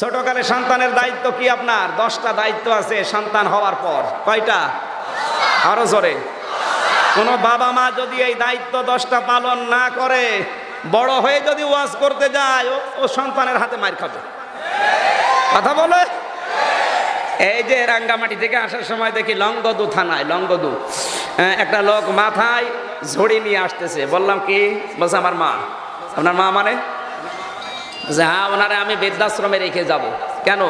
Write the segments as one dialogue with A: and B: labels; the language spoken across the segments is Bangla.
A: ছোটকালে সন্তানের দায়িত্ব কি আপনার? দশটা দায়িত্ব আছে সন্তান হওয়ার পর। কয়টা? আরও জোরে। কোন বাবা মা যদি এই দায়িত্ব দশটা পালন না করে বড় হয়ে যদি ওয়াজ করতে যায় ও- সন্তানের হাতে মার খাবে। কথা বলে। এই যে রাঙ্গামাটি থেকে আসার সময় দেখি লঙ্গদু থানায় লঙ্গদু আহ, একটা লোক মাথায় ঝড়ি নিয়ে আসতেছে। বললাম কি? বলছে আমার মা। আপনার মা মানে? বলছে, হ্যাঁ ওনারে আমি বৃদ্ধাশ্রমে রেখে যাব। কেন?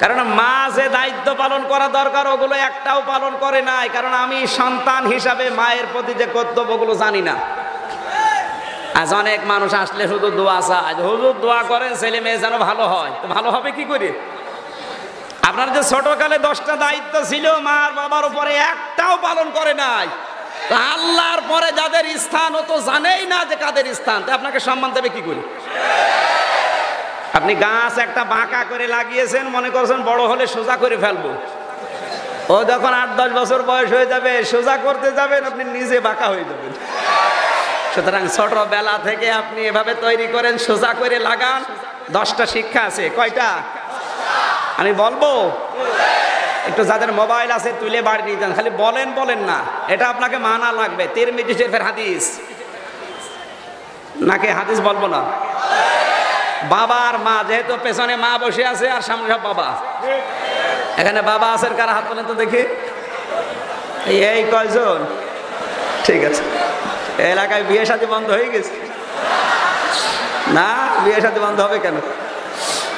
A: কারণ মা যে দায়িত্ব পালন করা দরকার ওগুলো একটাও পালন করে নাই। কারণ আমি সন্তান হিসাবে মায়ের প্রতি যে কর্তব্যগুলো জানি না। আজ অনেক মানুষ আসলে শুধু দোয়া চায়। হুজুর দোয়া করেন ছেলে মেয়ে যেন ভালো হয়। তো ভালো হবে কি করে? আপনার যে ছোটকালে দশটা দায়িত্ব ছিল মার বাবার উপরে একটাও পালন করে নাই। আল্লাহর পরে যাদের স্থান ও তো জানেই না যে কাদের স্থান আপনাকে সম্মান দেবে কি করে? আপনি গাছ একটা বাঁকা করে লাগিয়েছেন, মনে করছেন বড় হলে সোজা করে ফেলব। ও যখন আট দশ বছর বয়স হয়ে যাবে, সোজা করতে যাবেন, আপনি নিজে বাঁকা হয়ে যাবেন। সুতরাং ছোটবেলা থেকে আপনি এভাবে তৈরি করেন, সোজা করে লাগান। দশটা শিক্ষা আছে, কয়টা? আমি বলব? একটু যাদের মোবাইল আছে তুলে বাড়ি নিয়ে যান। খালি বলেন বলেন না। এটা আপনাকে মানা লাগবে। তের মিটি শেফের হাদিস। নাকি হাদিস বলব না? বাবা আর মা, যেহেতু পেছনে মা বসে আছে আর সামনে সব বাবা। এখানে বাবা আছেন কারা হাত তোলেন তো দেখি? এই কয়জন? ঠিক আছে। এলাকায় বিয়ে সাথে বন্ধ হয়ে গেছে। না, বিয়ে সাথে বন্ধ হবে কেন?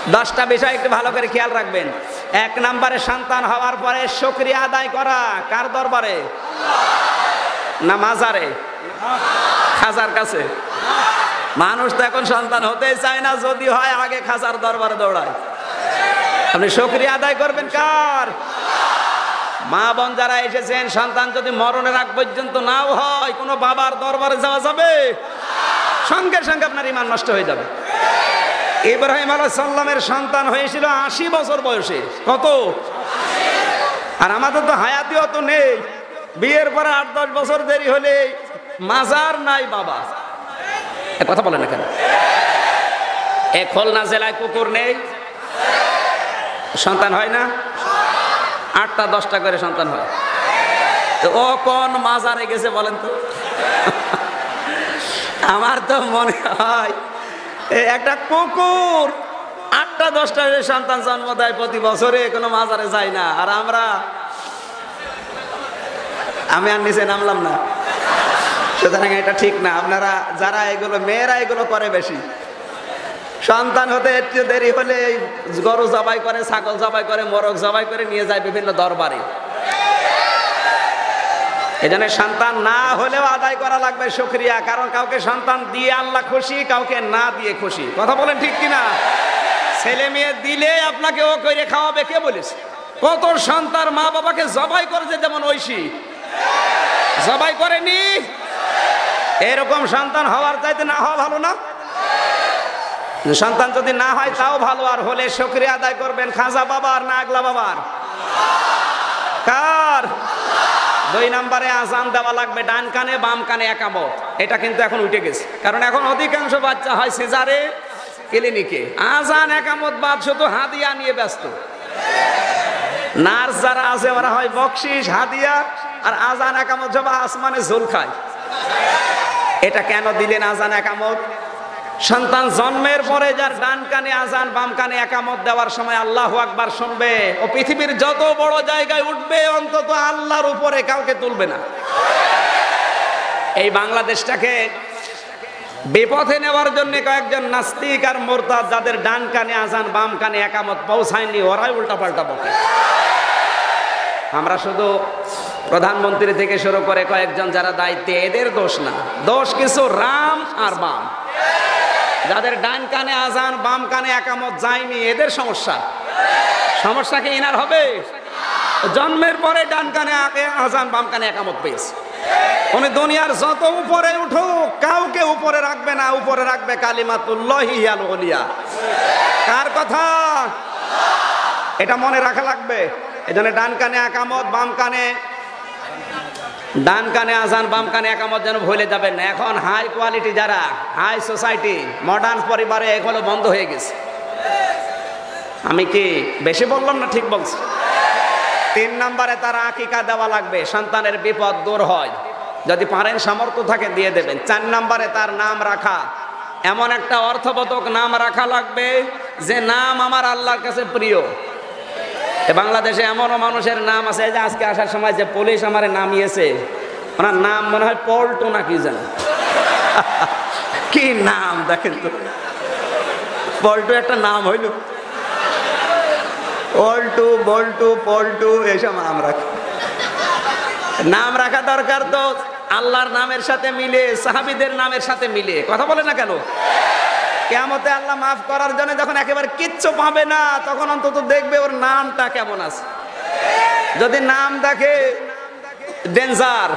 A: দশটা বিষয় একটু ভালো করে খেয়াল রাখবেন। এক নম্বরে সন্তান হওয়ার পরে শুক্রিয়া আদায় করা কার দরবারে? না মাজারে খাজার কাছে। মানুষ তো এখন সন্তান হতেই চায় না, যদি হয় আগে খাজার দরবারে দৌড়ায়। আপনি শুক্রিয়া আদায় করবেন কার? মা বোন যারা এসেছেন, সন্তান যদি মরণের আগ পর্যন্ত নাও হয়, কোনো বাবার দরবারে যাওয়া যাবে? সঙ্গে সঙ্গে আপনার ইমান নষ্ট হয়ে যাবে। ইব্রাহিম আলাহ সাল্লামের সন্তান হয়েছিল আশি বছর বয়সে। কত? আর আমাদের তো হায়াতিও তো নেই। বিয়ের পরে আট দশ বছর দেরি হলে মাজার নাই বাবা। কথা বলেন কেন এ খুলনা জেলায় কুকুর নেই। সন্তান হয় না? আটটা দশটা করে সন্তান হয়। তো ও কোন মাজারে গেছে বলেন তো? আমার তো মনে হয় একটা কুকুর। আটটা, দশটা সন্তান জন্ম দেয় প্রতি বছরে, কোনো মাজারে যায় না। আর আমরা আমি আর নিচে নামলাম না। সুতরাং এটা ঠিক না। আপনারা যারা এগুলো, মেয়েরা এগুলো করে বেশি। সন্তান হতে একটু দেরি হলে গরু জবাই করে, ছাগল জবাই করে, মোরগ জবাই করে নিয়ে যায় বিভিন্ন দরবারে। এজন্য সন্তান না হলেও আদায় করা লাগবে, শুক্রিয়া। কারণ কাউকে সন্তান দিয়ে আল্লাহ খুশি, কাউকে না দিয়ে খুশি। কথা বলেন ঠিক কিনা? ছেলে মেয়ে দিলে আপনাকে ও করে খাওয়াবে, কে বলিস কত সন্তান মা বাবাকে জবাই করেছে যেমন ঐশী। জবাই করেনি? এরকম সন্তান হওয়ার চাইতে না হওয়া ভালো না? সন্তান যদি না হয়, তাও ভালো। আর হলে শুক্রিয়া আদায় করবেন খাজা বাবার না আগলা বাবার। দুই নম্বরে আজান দেওয়া লাগবে, ডান কানে, বাম কানে একামত। এটা কিন্তু এখন উঠে গেছে। কারণ এখন অধিকাংশ বাচ্চা হয় সিজারে, ক্লিনিকে। আজান, একামত বাদ, শুধু হাদিয়া নিয়ে ব্যস্ত। নার্স যারা আছে, ওরা হয় বকশিস, হাদিয়া, আর আজান, একামত সব আসমানে ঝোল খায়। এটা কেন দিলেন আজান, একামত? সন্তান জন্মের পরে যার ডান কানে আজান, বাম কানে একামত দেওয়ার সময় আল্লাহ আকবার শুনবে। ও পৃথিবীর যত বড় জায়গায় উঠবে, অন্তত আল্লাহর উপরে কাউকে তুলবে না। এই বাংলাদেশটাকে বিপথে নেওয়ার জন্য কয়েকজন নাস্তিক আর মোরতাদ, যাদের ডান কানে আজান, বাম কানে একামত পৌঁছায়নি, ওরাই উল্টা পাল্টা বকে। আমরা শুধু প্রধানমন্ত্রী থেকে শুরু করে কয়েকজন যারা দায়িত্বে, এদের দোষ না। দোষ কিছু রাম আর বাম। যাদের ডান কানে আজান, বাম কানে একামত যায়নি, এদের সমস্যা। সমস্যা কি এনার হবে? জন্মের পরে ডান কানে আজান, বাম কানে একামত পেয়েছে। উনি দুনিয়ার যত উপরে উঠুক, কাউকে উপরে রাখবে না, উপরে রাখবে কালিমাতুল্লাহি হিয়াল ওলিয়া কার কথা? এটা মনে রাখা লাগবে। এজন্য ডান কানে একামত, বাম কানে ডান কানে আজান, বাম কানে একামত যেন ভুলে যাবেন না। এখন হাই কোয়ালিটি যারা হাই সোসাইটি মডার্ন পরিবারে এগুলো বন্ধ হয়ে গেছে। আমি কি বেশি বললাম না ঠিক বলছি? তিন নম্বরে তার আকিকা দেওয়া লাগবে, সন্তানের বিপদ দূর হয়। যদি পারেন সামর্থ্য থাকে, দিয়ে দেবেন। চার নম্বরে তার নাম রাখা। এমন একটা অর্থবোধক নাম রাখা লাগবে, যে নাম আমার আল্লাহর কাছে প্রিয়। বাংলাদেশে এমনও মানুষের নাম আছে যে আজকে আসার সময় যে পুলিশ আমার নামিয়েছে, ওনার নাম মনে হয় পল্টু না কি যেন। কি নাম দেখেন তো। পল্টু একটা নাম হইল। পল্টু, বল্টু, পল্টু, এসব নাম রাখে। নাম রাখা দরকার তো, আল্লাহর নামের সাথে মিলে, সাহাবিদের নামের সাথে মিলে। কথা বলে না কেন? কেমতে আল্লাহ মাফ করার জন্য যখন একেবারে কিচ্ছু পাবে না, তখন অন্তত দেখবে ওর নামটা কেমন আছে। যদি নাম দেখে ডেঞ্জার।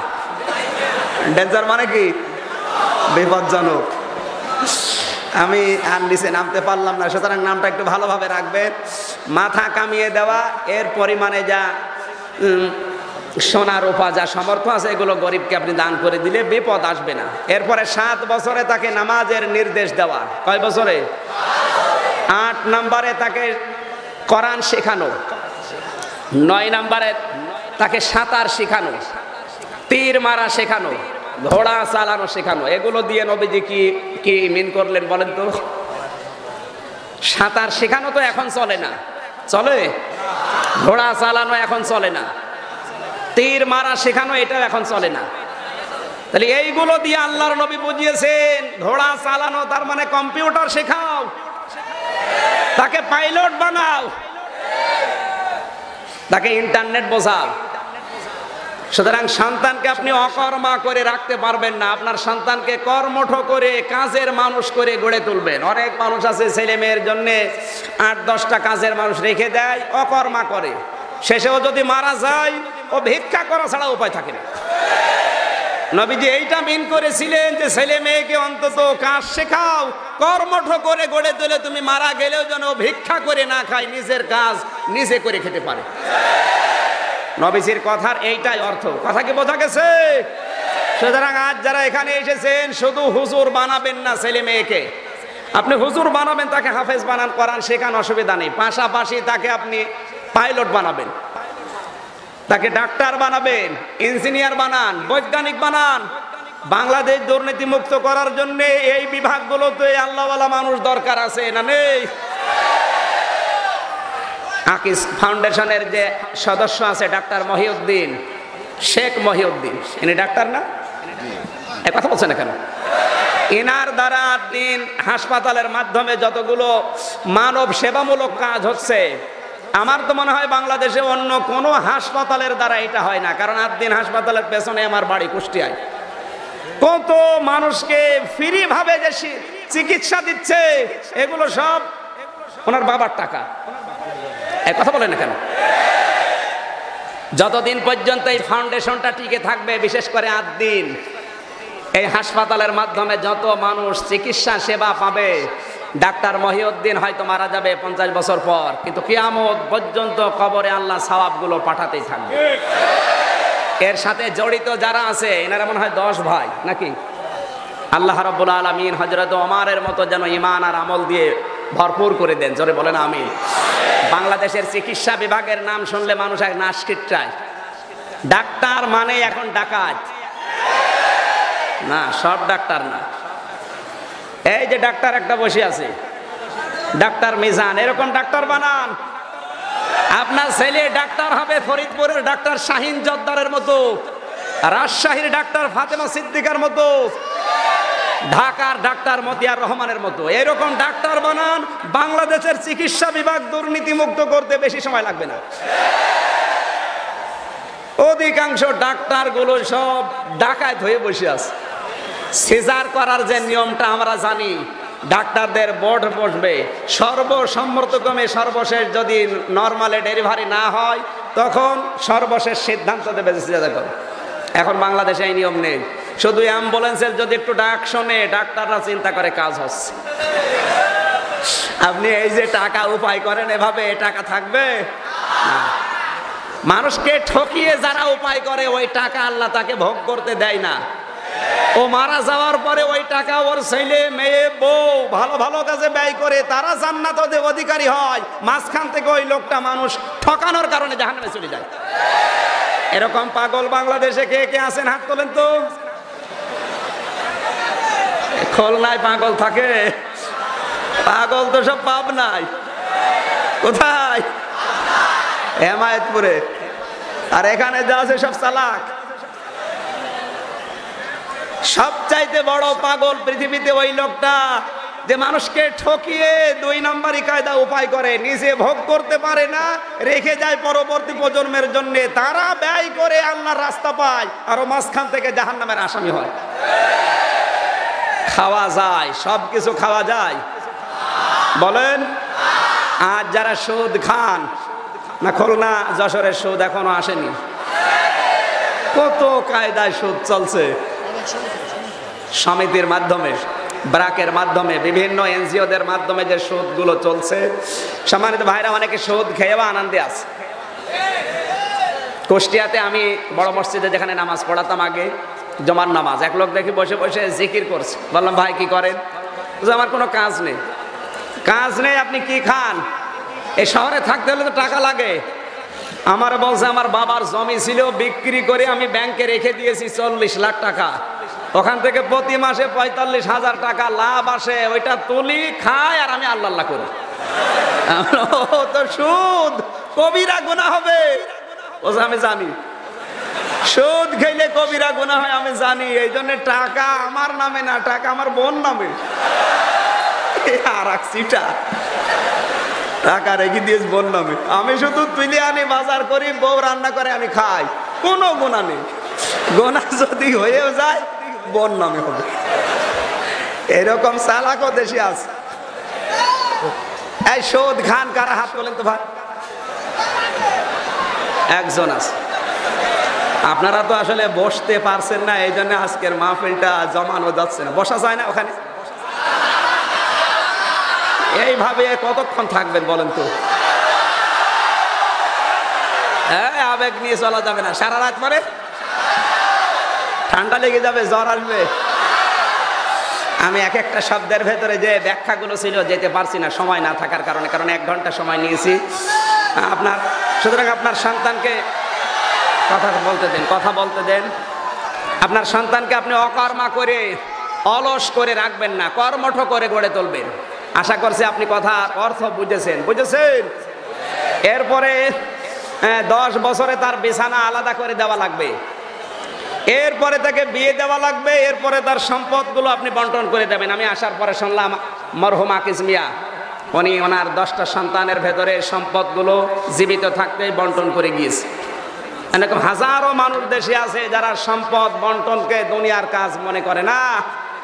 A: ডেঞ্জার মানে কি? বিপজ্জনক। আমি আর নিচে নামতে পারলাম না, সুতরাং নামটা একটু ভালোভাবে রাখবেন। মাথা কামিয়ে দেওয়া, এর পরিমাণে যা সোনা রূপা যা সামর্থ্য আছে, এগুলো গরিবকে আপনি দান করে দিলে বিপদ আসবে না। এরপরে সাত বছরে তাকে নামাজের নির্দেশ দেওয়া। কয় বছরে? আট নম্বরে তাকে কোরআন শেখানো। নয় নম্বরে তাকে সাঁতার শেখানো। তীর মারা শেখানো। ঘোড়া চালানো শেখানো। এগুলো দিয়ে নবীজি কি কি মিন করলেন বলেন তো? সাঁতার শেখানো তো এখন চলে না। চলে? ঘোড়া চালানো এখন চলে না। তীর মারা শেখানো এটাও এখন চলে না। তাহলে এইগুলো দিয়ে আল্লাহর নবী বুঝিয়েছেন, ঘোড়া চালানো, তার মানে কম্পিউটার শেখাও। তাকে পাইলট বানাও। তাকে ইন্টারনেট বোঝাও। সুতরাং সন্তানকে আপনি অকর্মা করে রাখতে পারবেন না। আপনার সন্তানকে কর্মঠ করে, কাজের মানুষ করে গড়ে তুলবেন। অনেক মানুষ আছে ছেলে মেয়ের জন্য আট দশটা কাজের মানুষ রেখে দেয়, অকর্মা করে। শেষেও যদি মারা যায় ও ভিক্ষা করা ছাড়া উপায় থাকে না। নবীজি এইটা মিন করেছিলেন যে ছেলে মেয়েকে অন্তত কাজ শেখাও, কর্মঠ করে গড়ে তুলে। তুমি মারা গেলেও যেন ভিক্ষা করে না খায়, নিজের কাজ নিজে করে খেতে পারে। নবীজির কথার এইটাই অর্থ। কথা কি বোঝা গেছে? সুতরাং আজ যারা এখানে এসেছেন, শুধু হুজুর বানাবেন না ছেলে মেয়েকে। আপনি হুজুর বানাবেন, তাকে হাফেজ বানান, করান, শেখান, অসুবিধা নেই। পাশাপাশি তাকে আপনি পাইলট বানাবেন। তাকে ডাক্তার বানাবেন, ইঞ্জিনিয়ার বানান, বৈজ্ঞানিক বানান। বাংলাদেশ দুর্নীতি মুক্ত করার জন্য এই বিভাগগুলোতে আল্লাহওয়ালা মানুষ দরকার আছে না নেই? আকিস ফাউন্ডেশনের যে সদস্য আছে ডাক্তার মহিউদ্দিন, শেখ মহিউদ্দিন, ইনি ডাক্তার না? কথা বলছে না কেন? এনার দ্বারা দিন হাসপাতালের মাধ্যমে যতগুলো মানব সেবামূলক কাজ হচ্ছে আমার তো মনে হয় বাংলাদেশে অন্য কোনো হাসপাতালের দ্বারা এটা হয় না, কারণ দিন হাসপাতালের পেছনে আমার বাড়ি কুষ্টিয়ায়। কত মানুষকে ফ্রি ভাবে যে চিকিৎসা দিচ্ছে, এগুলো সব ওনার বাবার টাকা। এই কথা বলেন না কেন? যতদিন পর্যন্ত এই ফাউন্ডেশনটা টিকে থাকবে, বিশেষ করে আট দিন, এই হাসপাতালের মাধ্যমে যত মানুষ চিকিৎসা সেবা পাবে ডাক্তার মহিউদ্দিন হয়তো মারা যাবে পঞ্চাশ বছর পর, কিন্তু কিয়ামত পর্যন্ত কবরে আল্লাহ সওয়াবগুলো পাঠাতেই থাকবে। এর সাথে জড়িত যারা আছে, এনারা মনে হয় দশ ভাই, নাকি? আল্লাহ রব্বুল আলমিন হজরত ওমারের মতো যেন ইমান আর আমল দিয়ে ভরপুর করে দেন। জোরে বলেন আমি বাংলাদেশের চিকিৎসা বিভাগের নাম শুনলে মানুষ এক নাস্কিট চায় ডাক্তার মানে এখন ডাকাত। না, সব ডাক্তার না। এই যে ডাক্তার একটা বসে আছে। ডাক্তার মিজান, এরকম ডাক্তার বানান। আপনার ছেলে ডাক্তার হবে ফরিদপুরের ডাক্তার শাহিন জদ্দারের মতো, রাজশাহীর ডাক্তার ফাতেমা সিদ্দিকার মতো, ঢাকার ডাক্তার মতিয়ার রহমানের মতো। এরকম ডাক্তার বানান, বাংলাদেশের চিকিৎসা বিভাগ দুর্নীতি মুক্ত করতে বেশি সময় লাগবে না। অধিকাংশ ডাক্তারগুলো সব ডাকাত হয়ে বসে আছে। সিজার করার যে নিয়মটা আমরা জানি, ডাক্তারদের বোর্ড বসবে। সর্বসম্মতক্রমে সর্বশেষ যদি নর্মালে ডেলিভারি না হয়, তখন সর্বশেষ সিদ্ধান্ত দেবে করো এখন বাংলাদেশে এই নিয়ম নেই। শুধু অ্যাম্বুলেন্সের যদি একটু ডাক শোনে, ডাক্তাররা চিন্তা করে কাজ হচ্ছে। আপনি এই যে টাকা উপায় করেন, এভাবে টাকা থাকবে? মানুষকে ঠকিয়ে যারা উপায় করে, ওই টাকা আল্লাহ তাকে ভোগ করতে দেয় না। ও মারা যাওয়ার পরে ওই টাকা ওর ছেলে, মেয়ে, বউ ভালো ভালো কাজে ব্যয় করে তারা জান্নাত অধিকারী হয়। মাঝখান থেকে ওই লোকটা মানুষ ঠকানোর কারণে জাহান্নামে চলে যায়। এরকম পাগল বাংলাদেশে কে কে আছেন হাত তোলেন তো? খুলনায় পাগল থাকে। পাগল তো সব পাব নাই। কোথায়? হেমায়তপুরে। আর এখানে যা আছে সব চালাক। সবচাইতে বড় পাগল পৃথিবীতে ওই লোকটা যে মানুষকে ঠকিয়ে দুই নম্বরই কায়দা উপায় করে, নিজে ভোগ করতে পারে না, রেখে যায় পরবর্তী প্রজন্মের জন্য। তারা ব্যয় করে আল্লাহর রাস্তা পায়, আরও মাঝখান থেকে জাহান নামের আসামি হয়। খাওয়া যায় সব কিছু খাওয়া যায়। বলেন আর যারা সুদ খান, না খুলনা যশোরের সুদ এখনও আসেনি? কত কায়দায় সুদ চলছে? সমিতির মাধ্যমে, ব্রাকের মাধ্যমে, বিভিন্ন এনজিওদের মাধ্যমে যে সুদগুলো চলছে। সম্মানিত ভাইরা, অনেকে সুদ খেয়েও আনন্দে আছে। কুষ্টিয়াতে আমি বড় মসজিদে যেখানে নামাজ পড়াতাম আগে, জমার নামাজ, এক লোক দেখি বসে বসে জিকির করছে। বললাম, ভাই, কি করেন? আমার কোনো কাজ নেই। কাজ নেই? আপনি কি খান? এই শহরে থাকতে হলে তো টাকা লাগে। আমার বলছে, আমার বাবার জমি ছিল, বিক্রি করে আমি ব্যাংকে রেখে দিয়েছি চল্লিশ লাখ টাকা। ওখান থেকে প্রতি মাসে পঁয়তাল্লিশ হাজার টাকা লাভ আসে। ওইটা তুলি, খায় আর আমি আল্লাহ করি। তো সুদ। কবিরা গুণা হবে। ও আমি জানি। সুদ খেলে কবিরা গুণা হয়, আমি জানি। এই জন্য টাকা আমার নামে না, টাকা আমার বোন নামে। আর এক টাকা রেখে দিয়েছ বোন নামে আমি শুধু তুলে আনি বাজার করি, বউ রান্না করে, আমি খাই। কোনো গোনা নেই। গোনা যদি হয়েও যায় বোন নামে হবে। এরকম চালাকও দেশে আছে। এই সৌদ খান, কারা হাত বলেন তো ভাই? একজন আছে। আপনারা তো আসলে বসতে পারছেন না এই জন্য আজকের মাহফিলটা জমানো যাচ্ছে না। বসা যায় না ওখানে? এইভাবে কতক্ষণ থাকবেন বলেন তো? হ্যাঁ আবেগ নিয়ে চলা যাবে না। সারা রাত পরে ঠান্ডা লেগে যাবে, জ্বর আসবে। আমি এক একটা শব্দের ভেতরে যে ব্যাখ্যাগুলো ছিল, যেতে পারছি না, সময় না থাকার কারণে, কারণ এক ঘণ্টা সময় নিয়েছি। আপনার, সুতরাং আপনার সন্তানকে কথা বলতে দেন, কথা বলতে দেন। আপনার সন্তানকে আপনি অকর্মা করে, অলস করে রাখবেন না, কর্মঠ করে গড়ে তুলবেন। আশা করছি আপনি কথার অর্থ বুঝেছেন। বুঝেছেন? এরপরে দশ বছরে তার বিছানা আলাদা করে দেওয়া লাগবে। এরপরে তাকে বিয়ে দেওয়া লাগবে, এরপরে তার সম্পদগুলো আপনি বন্টন করে দেবেন। আমি আসার পরে শুনলাম মরহুম আকিস মিয়া, উনি ওনার দশটা সন্তানের ভেতরে সম্পদগুলো জীবিত থাকতেই বন্টন করে গিয়েছে। এরকম হাজারো মানুষ দেশে আছে যারা সম্পদ বন্টনকে দুনিয়ার কাজ মনে করে না।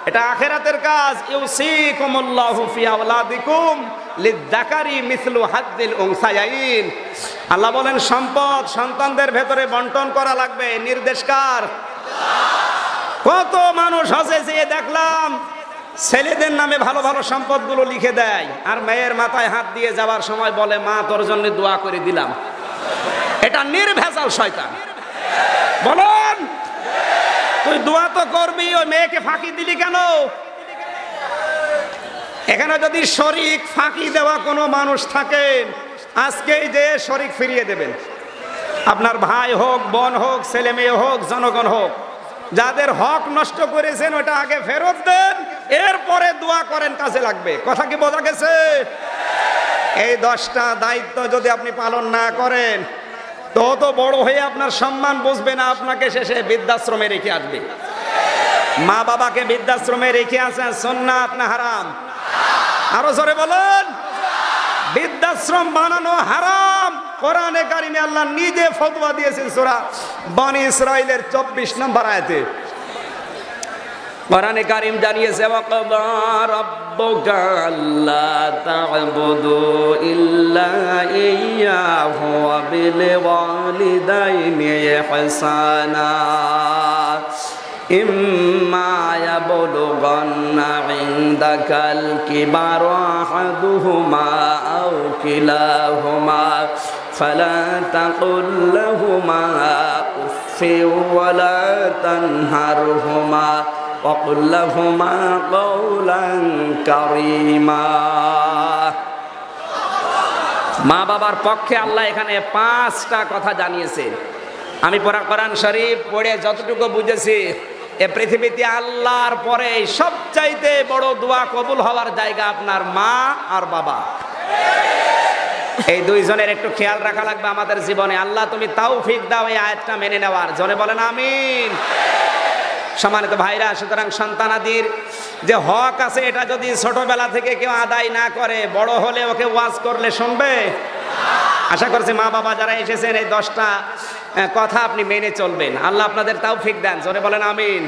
A: এটা আখেরাতের কাজ। লিদ্দাকারি আল্লাহ বলেন, সম্পদ সন্তানদের ভেতরে বন্টন করা লাগবে। নির্দেশকার কত মানুষ হসে যেয়ে দেখলাম ছেলেদের নামে ভালো ভালো সম্পদগুলো লিখে দেয়, আর মেয়ের মাথায় হাত দিয়ে যাওয়ার সময় বলে, মা, তোর জন্য দোয়া করে দিলাম। এটা নির্ভেজাল শয়তান। বলুন তুই দোয়া তো করবি, ওই মেয়েকে ফাঁকি দিলি কেন? এখানে যদি শরিক ফাঁকি দেওয়া কোনো মানুষ থাকেন আজকেই যে শরিক ফিরিয়ে দেবেন। আপনার ভাই হোক, বোন হোক, ছেলে মেয়ে হোক, জনগণ হোক, যাদের হক নষ্ট করেছেন, ওটা আগে ফেরত দেন, এরপরে দোয়া করেন, কাজে লাগবে। কথা কি বোঝা গেছে? এই দশটা দায়িত্ব যদি আপনি পালন না করেন তো তো বড় হয়ে আপনার সম্মান বুঝবে না, আপনাকে শেষে বৃদ্ধাশ্রমে রেখে আসবে। মা বাবাকে বৃদ্ধাশ্রমে রেখে আসেন সন্ন্যাত না হারাম? আরও জোরে বলুন। বৃদ্ধাশ্রম বানানো হারাম। কোরআনে কারিমে আল্লাহ নিজে ফতোয়া দিয়েছেন সূরা বনি ইসরায়েলের চব্বিশ নম্বর আয়াতে। কোরআনে কারিম জানিয়েছে ওয়াকাদা রাব্বুকা আল্লা তা'বুদু ইল্লা ইয়্যাহু ওয়া বিল ওয়ালিদাইনি ইহসানা إما يبلغن عندك الكبر أحدهما أو كلاهما فلا تقل لهما أف خف ولا تنهرهما وقل لهما قولا كريما মা বাবার পক্ষে আল্লাহ এখানে পাঁচটা কথা জানিয়েছে আমি পড়া কোরআন শরীফ পড়ে যতটুকু বুঝেছি এ পৃথিবীতে আল্লাহর পরে সবচাইতে বড় দোয়া কবুল হওয়ার জায়গা আপনার মা আর বাবা এই দুইজনের একটু খেয়াল রাখা লাগবে আমাদের জীবনে আল্লাহ তুমি তাও ফিক দাও এই আয়াতটা মেনে নেওয়ার জনে বলেন আমিন সম্মানিত ভাইরা, সুতরাং সন্তানাদির যে হক আছে, এটা যদি ছোটবেলা থেকে কেউ আদায় না করে, বড় হলে ওকে ওয়াজ করলে শুনবে? আশা করছি মা বাবা যারা এসেছেন, এই দশটা কথা আপনি মেনে চলবেন। আল্লাহ আপনাদের তাও ফিক দেন, জোরে বলেন আমিন।